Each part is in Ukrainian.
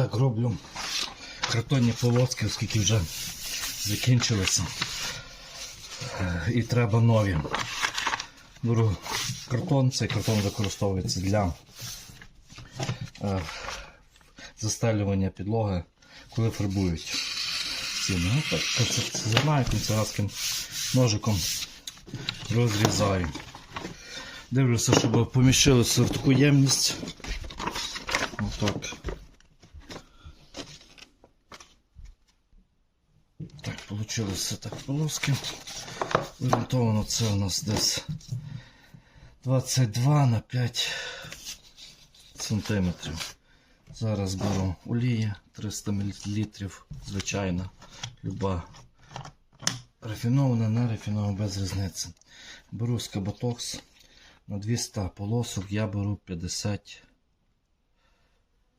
так роблю картонні полоски, оскільки вже закінчилися. Е, І треба нові. Беру картон, цей картон використовується для е, застелювання підлоги, коли фарбують стіни. Ну, так, Займаю канцелярським ножиком, розрізаю. Дивлюся, щоб поміщилося в таку ємність. Отак. Так, вийшло так полоски. Орієнтовано це у нас десь 22 на 5 сантиметрів. Зараз беру олія 300 мл, звичайна, люба рафінована, не рафінована, без різниці. Беру скаботокс на 200 полосок, я беру 50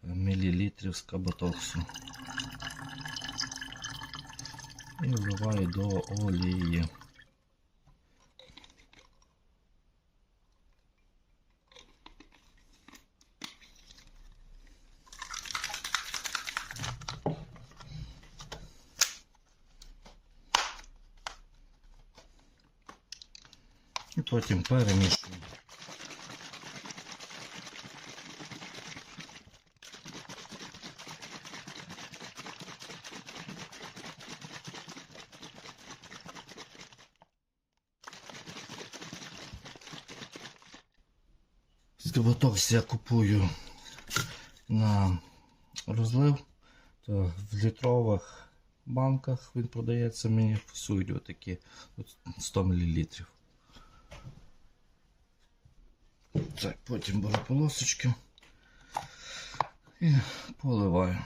мл скаботоксу. І вливаю до олії. І потім перемішую. Скоботокс я купую на розлив, то в літрових банках він продається, мені фасують отакі от 100 мл. Так, потім беру полосочки і поливаю.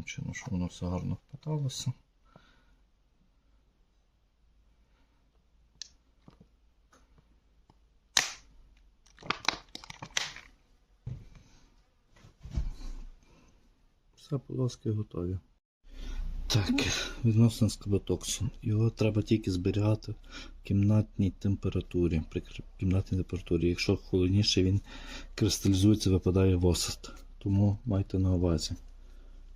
Таким чином, щоб воно все гарно впиталося. Все, полоски готові. Так, відносно скоботоксу. Його треба тільки зберігати в кімнатній температурі. При кімнатній температурі. Якщо холодніше, він кристалізується, випадає в осад. Тому майте на увазі.